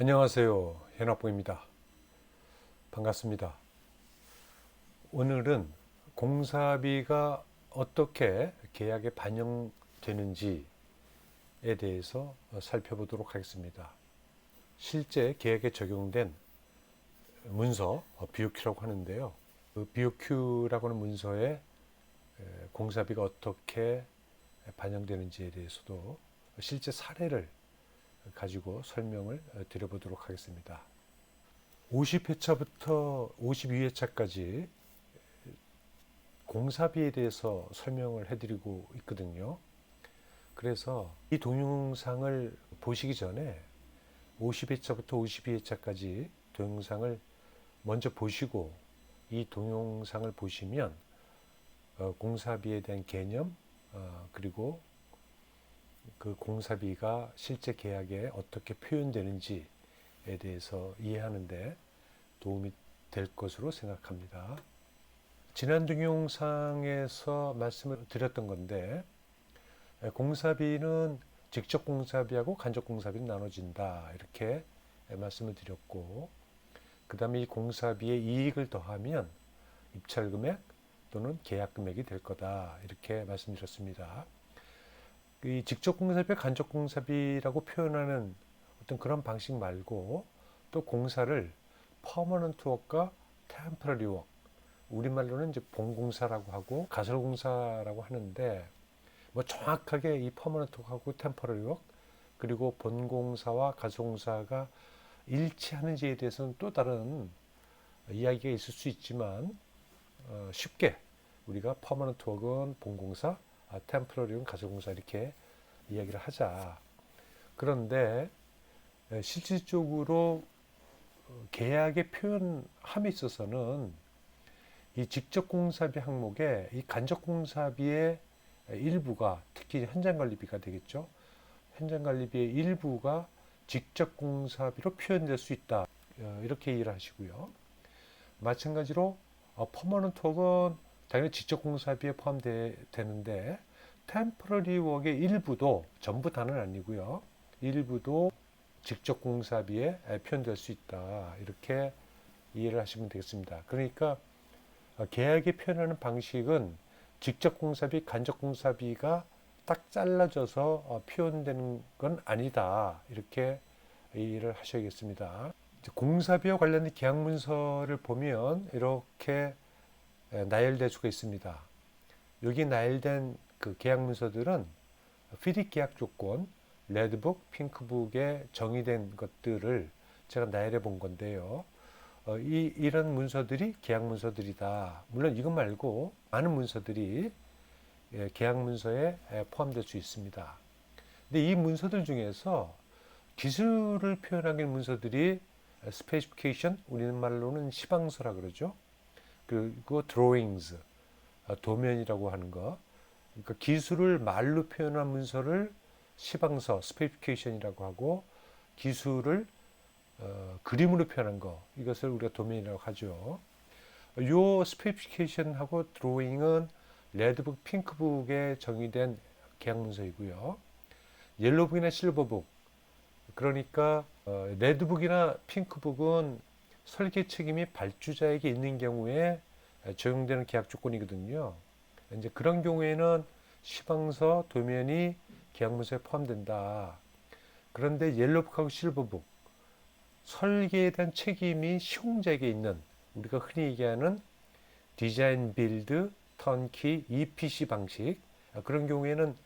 안녕하세요. 현학부입니다. 반갑습니다. 오늘은 공사비가 어떻게 계약에 반영되는지에 대해서 살펴보도록 하겠습니다. 실제 계약에 적용된 문서 BOQ라고 하는데요. 그 BOQ라고 하는 문서에 공사비가 어떻게 반영되는지에 대해서도 실제 사례를 가지고 설명을 드려보도록 하겠습니다. 50회차부터 52회차까지 공사비에 대해서 설명을 해드리고 있거든요. 그래서 이 동영상을 보시기 전에 50회차부터 52회차까지 동영상을 먼저 보시고 이 동영상을 보시면 어, 공사비에 대한 개념 어, 그리고 그 공사비가 실제 계약에 어떻게 표현되는지에 대해서 이해하는데 도움이 될 것으로 생각합니다. 지난 동영상에서 말씀을 드렸던 건데 공사비는 직접 공사비하고 간접 공사비는 나눠진다 이렇게 말씀을 드렸고 그 다음에 이 공사비에 이익을 더하면 입찰 금액 또는 계약 금액이 될 거다 이렇게 말씀드렸습니다. 이 직접 공사비, 간접 공사비라고 표현하는 어떤 그런 방식 말고 또 공사를 퍼머넌트 워크와 템퍼러리 워크 우리말로는 이제 본공사라고 하고 가설공사라고 하는데 뭐 정확하게 이 퍼머넌트 워크하고 템퍼러리 워크 그리고 본공사와 가설공사가 일치하는지에 대해서는 또 다른 이야기가 있을 수 있지만 어, 쉽게 우리가 퍼머넌트 워크는 본공사 아, 템플러리움 가설공사 이렇게 이야기를 하자. 그런데 실질적으로 어, 계약의 표현함에 있어서는 이 직접 공사비 항목에 이 간접 공사비의 일부가 특히 현장 관리비가 되겠죠. 현장 관리비의 일부가 직접 공사비로 표현될 수 있다. 어, 이렇게 이해를 하시고요. 마찬가지로 퍼머넌트 웍은 당연히 직접 공사비에 포함되는데 템퍼러리 웍의 일부도 전부 다는 아니고요. 일부도 직접 공사비에 표현될 수 있다. 이렇게 이해를 하시면 되겠습니다. 그러니까 어, 계약에 표현하는 방식은 직접 공사비, 간접 공사비가 딱 잘라져서 어, 표현되는 건 아니다. 이렇게 이해를 하셔야겠습니다. 공사비와 관련된 계약 문서를 보면 이렇게 나열될 수가 있습니다. 여기 나열된 그 계약 문서들은 피디 계약 조건, 레드북, 핑크북에 정의된 것들을 제가 나열해 본 건데요. 어, 이, 이런 문서들이 계약 문서들이다. 물론 이것 말고 많은 문서들이 예, 계약 문서에 포함될 수 있습니다. 근데 이 문서들 중에서 기술을 표현하는 문서들이 스페시피케이션, 우리는 말로는 시방서라 그러죠. 그리고 drawings, 어, 도면이라고 하는 거. 그러니까 기술을 말로 표현한 문서를 시방서, 스페시피케이션이라고 하고 기술을 어, 그림으로 표현한 거 이것을 우리가 도면이라고 하죠. 요 스페시피케이션하고 드로잉은 레드북, 핑크북에 정의된 계약 문서이고요. 옐로북이나 실버북 그러니까 어, 레드북이나 핑크북은 설계 책임이 발주자에게 있는 경우에 적용되는 계약 조건이거든요. 이제 그런 경우에는 시방서 도면이 계약문서에 포함된다. 그런데 옐로북하고 실버북 설계에 대한 책임이 시공자에게 있는 우리가 흔히 얘기하는 디자인 빌드 턴키 EPC 방식 그런 경우에는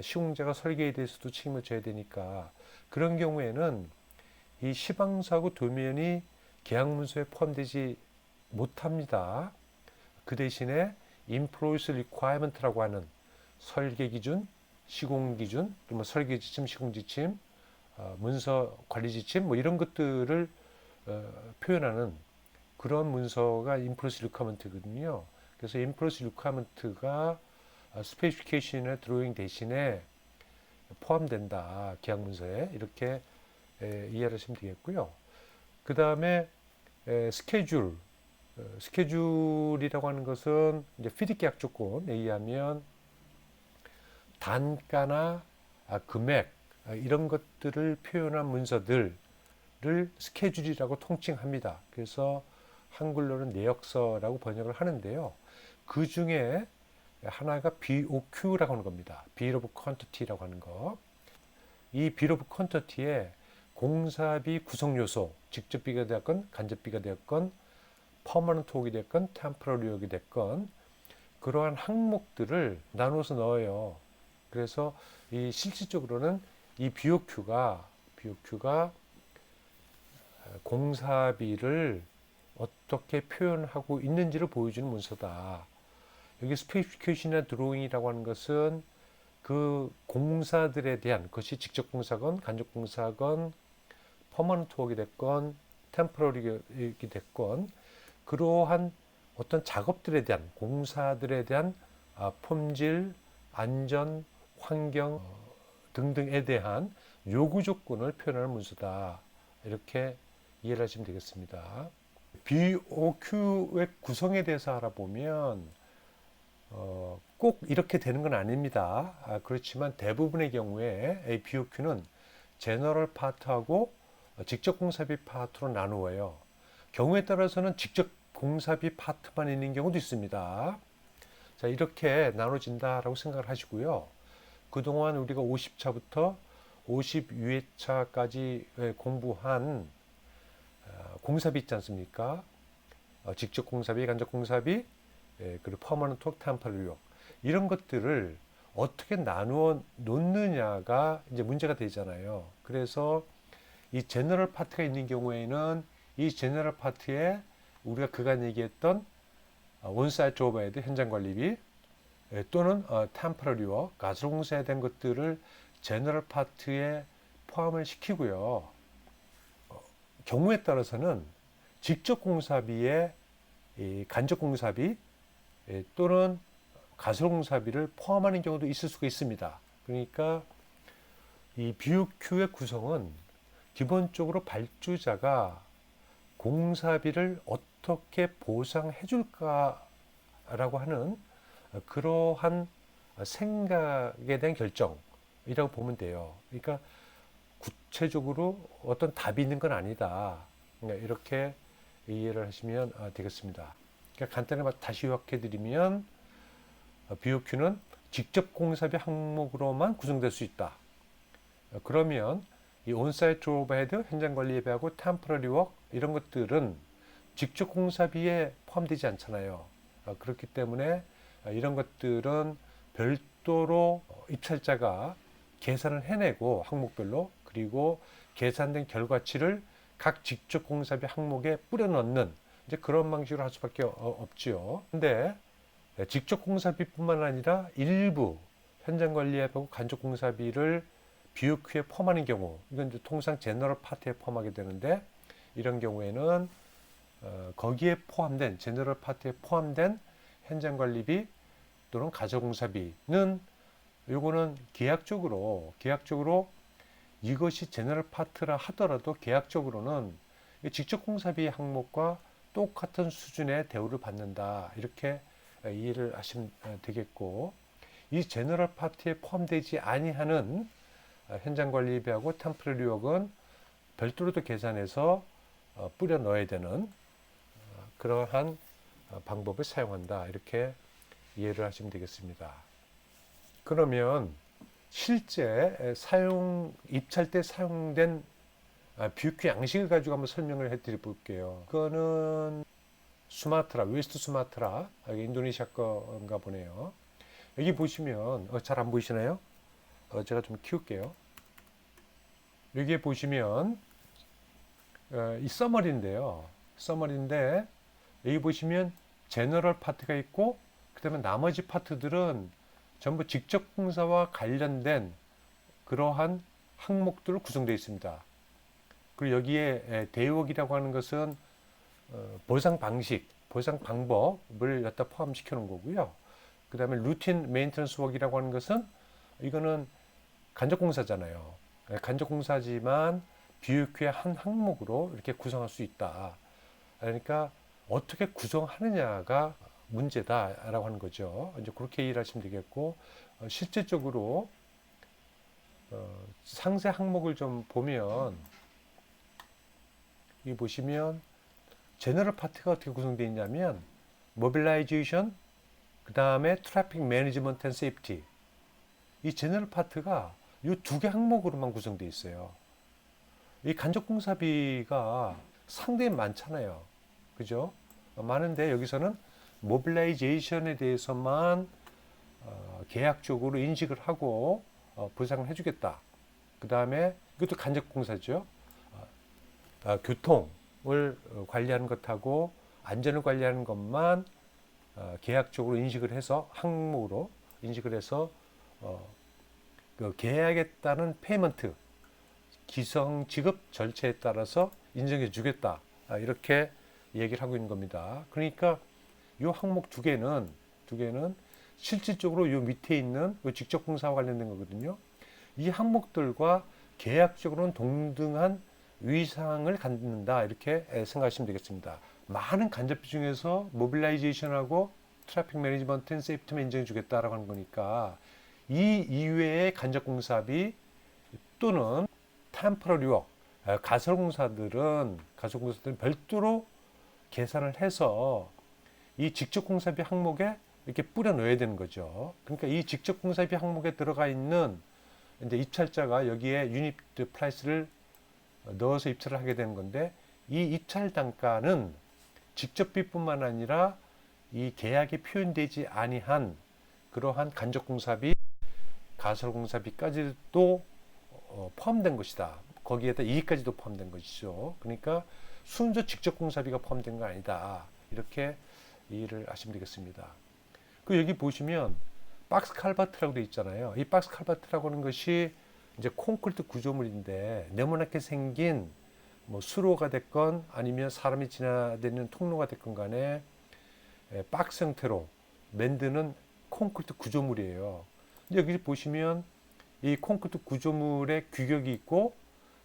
시공자가 설계에 대해서도 책임을 져야 되니까 그런 경우에는 이 시방서하고 도면이 계약문서에 포함되지 못합니다. 그 대신에 Employees Requirement라고 하는 설계 기준, 시공 기준, 뭐 설계 지침, 시공 지침, 어, 문서 관리 지침 뭐 이런 것들을 어, 표현하는 그런 문서가 Employees Requirement거든요. 그래서 Employees Requirement가 스페시피케이션의 드로잉 대신에 포함된다 계약 문서에 이렇게 에, 이해를 하시면 되겠고요. 그 다음에 스케줄 어, 스케줄이라고 하는 것은 이제 피디 계약 조건에 의하면 단가나 아, 금액 아, 이런 것들을 표현한 문서들 스케줄이라고 통칭합니다. 그래서 한글로는 내역서라고 번역을 하는데요. 그 중에 하나가 BOQ라고 하는 겁니다. Bill of Quantity라고 하는 거. 이 Bill of Quantity에 공사비 구성 요소, 직접비가 되었건 간접비가 되었건 퍼머넌트 웍이 됐건 템포러리 웍이 됐건 그러한 항목들을 나눠서 넣어요. 그래서 이 실질적으로는 이 BOQ가 BOQ가 공사비를 어떻게 표현하고 있는지를 보여주는 문서다. 여기 스페시피케이션이나 드로잉이라고 하는 것은 그 공사들에 대한 것이 직접 공사건 간접 공사건 퍼머넌트 웍이 됐건 템포러리이 됐건 그러한 어떤 작업들에 대한 공사들에 대한 아, 품질, 안전, 환경 어, 등등에 대한 요구 조건을 표현하는 문서다. 이렇게 이해를 하시면 되겠습니다. BOQ의 구성에 대해서 알아보면 어, 꼭 이렇게 되는 건 아닙니다. 아, 그렇지만 대부분의 경우에 이 BOQ는 제너럴 파트하고 직접 공사비 파트로 나누어요. 경우에 따라서는 직접 공사비 파트만 있는 경우도 있습니다. 자, 이렇게 나눠진다라고 생각을 하시고요. 그동안 우리가 50차부터 52회차까지 공부한 어, 공사비 있지 않습니까? 어, 직접 공사비, 간접 공사비, 예, 그리고 퍼머넌트 톡 템퍼리력 이런 것들을 어떻게 나누어 놓느냐가 이제 문제가 되잖아요. 그래서 이 제너럴 파트가 있는 경우에는 이 제너럴 파트에 우리가 그간 얘기했던 원사이트 오버헤드 현장 관리비 예, 또는 템퍼러리워 가설 공사에 대한 것들을 제너럴 파트에 포함을 시키고요. 어, 경우에 따라서는 직접 공사비에 간접 공사비 예, 또는 가설 공사비를 포함하는 경우도 있을 수가 있습니다. 그러니까 이 BOQ의 구성은 기본적으로 발주자가 공사비를 어떻게 보상해 줄까라고 하는 그러한 생각에 대한 결정이라고 보면 돼요. 그러니까 구체적으로 어떤 답이 있는 건 아니다. 그러니까 이렇게 이해를 하시면 아, 되겠습니다. 그러니까 간단하게 다시 요약해 드리면 BOQ는 직접 공사비 항목으로만 구성될 수 있다. 그러면 이 온사이트 오버헤드, 현장 관리 예배하고 템퍼러리 웍 이런 것들은 직접 공사비에 포함되지 않잖아요. 아, 그렇기 때문에 이런 것들은 별도로 입찰자가 계산을 해내고 항목별로 그리고 계산된 결과치를 각 직접 공사비 항목에 뿌려 넣는 이제 그런 방식으로 할 수밖에 어, 없지요. 근데 직접 공사비뿐만 아니라 일부 현장 관리하고 간접 공사비를 BOQ에 포함하는 경우 이건 이제 통상 제너럴 파트에 포함하게 되는데 이런 경우에는 어, 거기에 포함된 제너럴 파트에 포함된 현장 관리비 또는 가저공사비는 요거는 계약적으로 계약적으로 이것이 제너럴 파트라 하더라도 계약적으로는 직접 공사비 항목과 똑같은 수준의 대우를 받는다. 이렇게 이해를 하시면 되겠고 이 제너럴 파트에 포함되지 아니하는 현장 관리비하고 템프러리 웍은 별도로도 계산해서 어, 뿌려 넣어야 되는 어, 그러한 어, 방법을 사용한다 이렇게 이해를 하시면 되겠습니다. 그러면 실제 사용 입찰 때 사용된 뷰큐 아, 양식을 가지고 한번 설명을 해 드려 볼게요. 그거는 수마트라, 웨스트 수마트라, 인도네시아 거인가 보네요. 여기 보시면 어, 잘 안 보이시나요? 어, 제가 좀 키울게요. 여기에 보시면 어, 이 서머리인데요. 서머리인데 여기 보시면 제너럴 파트가 있고 그다음에 나머지 파트들은 전부 직접 공사와 관련된 그러한 항목들로 구성되어 있습니다. 그리고 여기에 대역이라고 하는 것은 어, 보상 방식, 보상 방법을 갖다 포함시켜 놓은 거고요. 그 다음에 루틴 메인터넌스 웍이라고 하는 것은 이거는 간접 공사잖아요. 간접 공사지만 BOQ의 한 항목으로 이렇게 구성할 수 있다. 그러니까 어떻게 구성하느냐가 문제다라고 하는 거죠. 이제 그렇게 이해를 하시면 되겠고 어, 실제적으로 어, 상세 항목을 좀 보면 이 보시면 제너럴 파트가 어떻게 구성되어 있냐면 모빌라이제이션 그 다음에 트래픽 매니지먼트 앤 세이프티 이 제너럴 파트가 이 두 개 항목으로만 구성되어 있어요. 이 간접공사비가 상당히 많잖아요. 그죠? 많은데 여기서는 모빌라이제이션에 대해서만 어, 계약적으로 인식을 하고 어, 보상을 해주겠다. 그 다음에 이것도 간접공사죠. 어, 어, 교통을 어, 관리하는 것하고 안전을 관리하는 것만 어, 계약적으로 인식을 해서 항목으로 인식을 해서 어, 그 따른 페이먼트 기성 지급 절차에 따라서 인정해 주겠다 아, 이렇게 얘기를 하고 있는 겁니다. 그러니까 이 항목 두 개는 두 개는 실질적으로 이 밑에 있는 요 직접 공사와 관련된 거거든요. 이 항목들과 계약적으로는 동등한 위상을 갖는다 이렇게 생각하시면 되겠습니다. 많은 간접비 중에서 모빌라이제이션하고 트래픽 매니지먼트 앤 세이프티만 인정해 주겠다라고 하는 거니까 이 이외의 간접공사비 또는 템퍼러리 워 가설공사들은 가설공사들은 별도로 계산을 해서 이 직접공사비 항목에 이렇게 뿌려 넣어야 되는 거죠. 그러니까 이 직접공사비 항목에 들어가 있는 이제 입찰자가 여기에 유닛 프라이스를 넣어서 입찰을 하게 되는 건데 이 입찰 단가는 직접비뿐만 아니라 이 계약에 표현되지 아니한 그러한 간접공사비, 가설공사비까지도 어, 포함된 것이다. 거기에다 이익까지도 포함된 것이죠. 그러니까 순수 직접 공사비가 포함된 거 아니다. 이렇게 이해를 하시면 되겠습니다. 그 여기 보시면 박스 칼바트라고 되어 있잖아요. 이 박스 칼바트라고 하는 것이 이제 콘크리트 구조물인데 네모나게 생긴 뭐 수로가 됐건 아니면 사람이 지나다니는 통로가 됐건 간에 에, 박스 형태로 만드는 콘크리트 구조물이에요. 여기 보시면 이 콘크리트 구조물의 규격이 있고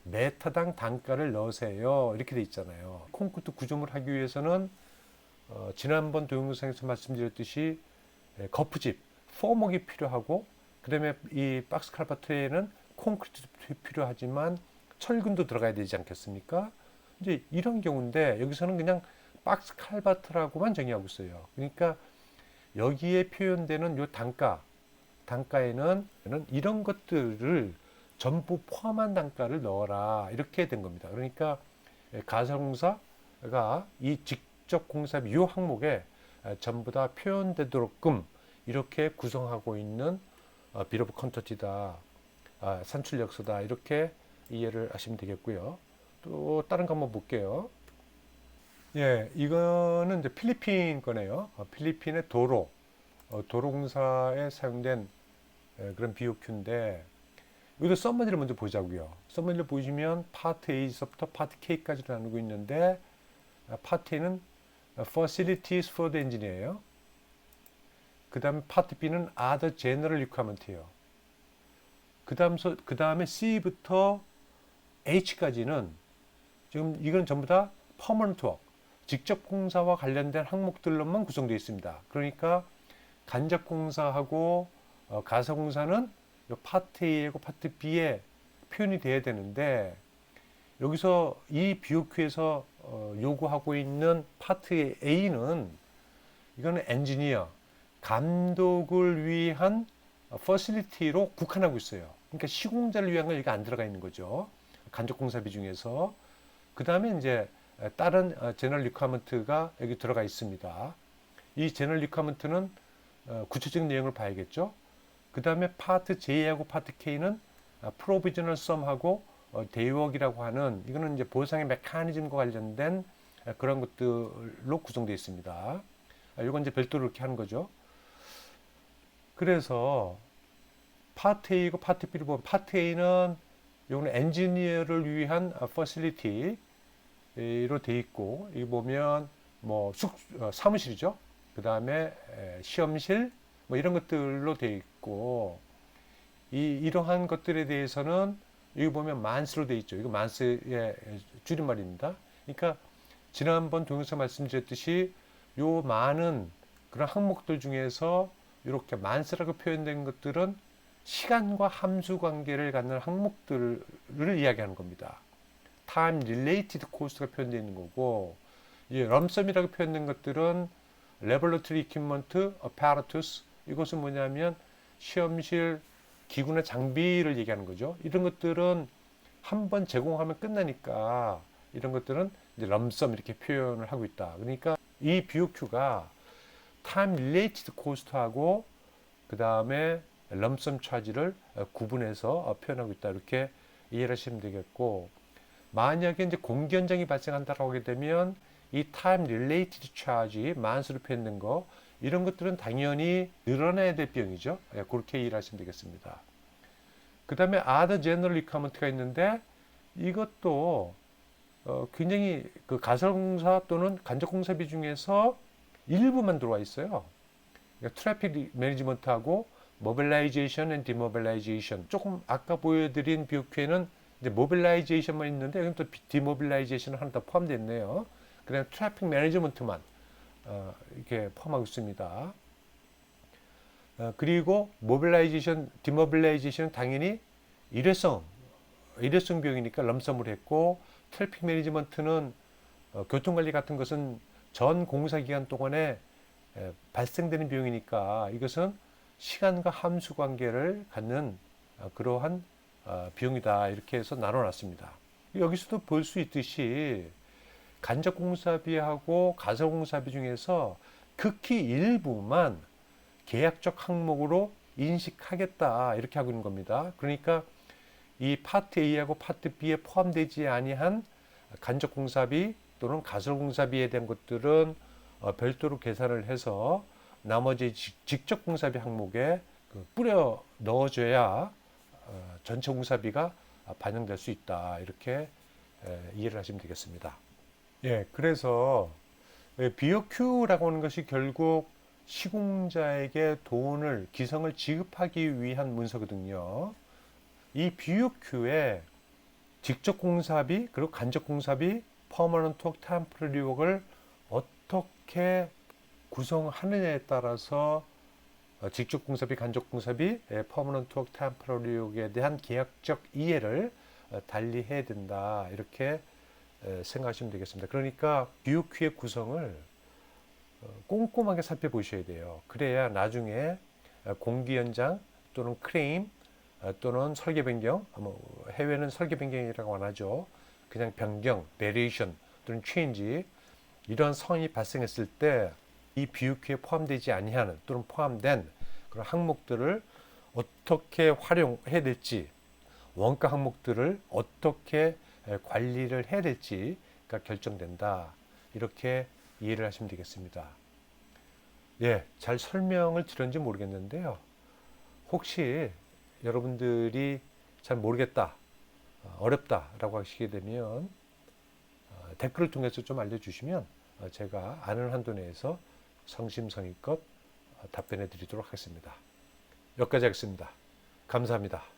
메타당 단가를 넣으세요. 이렇게 돼 있잖아요. 콘크리트 구조물 하기 위해서는 어, 지난번 동영상에서 말씀드렸듯이 에, 거푸집, 포목이 필요하고 그다음에 이 박스 칼바트에는 콘크리트도 필요하지만 철근도 들어가야 되지 않겠습니까? 이제 이런 경우인데 여기서는 그냥 박스 칼바트라고만 정의하고 있어요. 그러니까 여기에 표현되는 요 단가, 단가에는 이런 것들을 전부 포함한 단가를 넣어라 이렇게 된 겁니다. 그러니까 가설공사가 이 직접 공사비 요 항목에 전부 다 표현되도록끔 이렇게 구성하고 있는 비러브 컨터티다 아, 산출력서다 이렇게 이해를 하시면 되겠고요. 또 다른 거 한번 볼게요. 예, 이거는 이제 필리핀 거네요. 어, 필리핀의 도로, 어, 도로공사에 사용된 예, 그런 BOQ인데, 여기도 썸머니를 먼저 보자고요. 썸머니를 보시면 파트 A서부터 파트 K까지 나누고 있는데, 아, 파트 A는 Facilities for the Engineer예요. 그 다음에 파트 B는 Other General Requirement예요. 그 다음, 그 다음에 C부터 H까지는 지금 이건 전부 다 퍼머넌트 워 직접 공사와 관련된 항목들로만 구성되어 있습니다. 그러니까 간접 공사하고 어, 가사 공사는 파트 A하고 파트 B에 표현이 돼야 되는데 여기서 이 BOQ에서 어, 요구하고 있는 파트 A는 이거는 엔지니어 감독을 위한 퍼실리티로 국한하고 있어요. 그러니까 시공자를 위한 건 여기 안 들어가 있는 거죠. 간접공사비 중에서 그 다음에 이제 다른 제널 리ኳ먼트가 여기 들어가 있습니다. 이 제널 리ኳ먼트는 구체적인 내용을 봐야겠죠. 그 다음에 파트 J하고 파트 K는 프로비저널 썸하고 대역이라고 하는 이거는 이제 보상의 메커니즘과 관련된 그런 것들로 구성되어 있습니다. 이건 이제 별도로 이렇게 하는 거죠. 그래서 파트 A고 파트 B를 보면 파트 A는 이거는 엔지니어를 위한 퍼실리티로 돼 있고 여기 보면 뭐 숙, 어, 사무실이죠. 그 다음에 시험실 뭐 이런 것들로 돼 있고 이 이러한 것들에 대해서는 여기 보면 만스로 돼 있죠. 이거 만스의 줄임말입니다. 그러니까 지난번 동영상 말씀드렸듯이 요 많은 그런 항목들 중에서 이렇게 만스라고 표현된 것들은 시간과 함수 관계를 갖는 항목들을 이야기하는 겁니다. time related cost가 표현되어 있는 거고 이 럼섬이라고 표현된 것들은 laboratory equipment, apparatus 이것은 뭐냐면 시험실 기구나 장비를 얘기하는 거죠. 이런 것들은 한 번 제공하면 끝나니까 이런 것들은 이제 럼섬 이렇게 표현을 하고 있다. 그러니까 이 BOQ가 time related cost하고 그 다음에 럼섬 차지를 구분해서 어, 표현하고 있다. 이렇게 이해를 하시면 되겠고 만약에 이제 공기 현장이 발생한다고 하게 되면 이 time related charge 만수로 표현된 거 이런 것들은 당연히 늘어나야 될 비용이죠. 예, 그렇게 이해를 하시면 되겠습니다. 그 다음에 other general requirement가 있는데 이것도 어, 굉장히 그 가설공사 또는 간접공사비 중에서 일부만 들어와 있어요. 그러니까 트래픽 매니지먼트하고 모빌라이제이션 앤 디모빌라이제이션 조금 아까 보여드린 BOQ에는 이제 모빌라이제이션만 있는데 여기 또 디모빌라이제이션은 하나 더 포함됐네요. 그냥 트래픽 매니지먼트만 어, 이렇게 포함하고 있습니다. 어, 그리고 모빌라이제이션, 디모빌라이제이션은 당연히 일회성, 일회성 비용이니까 럼섬을 했고 트래픽 매니지먼트는 어, 교통관리 같은 것은 전 공사 기간 동안에 에, 발생되는 비용이니까 이것은 시간과 함수 관계를 갖는 어, 그러한 어, 비용이다 이렇게 해서 나눠놨습니다. 여기서도 볼 수 있듯이 간접공사비하고 가설공사비 중에서 극히 일부만 계약적 항목으로 인식하겠다 이렇게 하고 있는 겁니다. 그러니까 이 파트 A하고 파트 B에 포함되지 아니한 간접공사비 또는 가설공사비에 대한 것들은 어, 별도로 계산을 해서 나머지 직- 직접공사비 항목에 그 뿌려 넣어줘야 어, 전체 공사비가 반영될 수 있다 이렇게 에, 이해를 하시면 되겠습니다. 예, 그래서 예, BOQ라고 하는 것이 결국 시공자에게 돈을 기성을 지급하기 위한 문서거든요. 이 BOQ에 직접 공사비 그리고 간접 공사비 퍼머넌트 웍 템포러리 웍을 어떻게 구성하느냐에 따라서 어, 직접 공사비, 간접 공사비, 퍼머넌트 웍 템포러리 웍에 대한 계약적 이해를 어, 달리 해야 된다. 이렇게 에, 생각하시면 되겠습니다. 그러니까 BOQ의 구성을 어, 꼼꼼하게 살펴보셔야 돼요. 그래야 나중에 어, 공기 현장 또는 크레임 어, 또는 설계 변경, 뭐 해외는 설계 변경이라고 안 하죠. 그냥 변경, 베리에이션 또는 체인지 이런 성이 발생했을 때이 BOQ에 포함되지 아니하는 또는 포함된 그런 항목들을 어떻게 활용해야 될지 원가 항목들을 어떻게 에, 관리를 해야 될지가 결정된다. 이렇게 이해를 하시면 되겠습니다. 예, 잘 설명을 드렸는지 모르겠는데요. 혹시 여러분들이 잘 모르겠다, 어, 어렵다라고 하시게 되면 어, 댓글을 통해서 좀 알려주시면 어, 제가 아는 한도 내에서 성심성의껏 어, 답변해 드리도록 하겠습니다. 여기까지 하겠습니다. 감사합니다.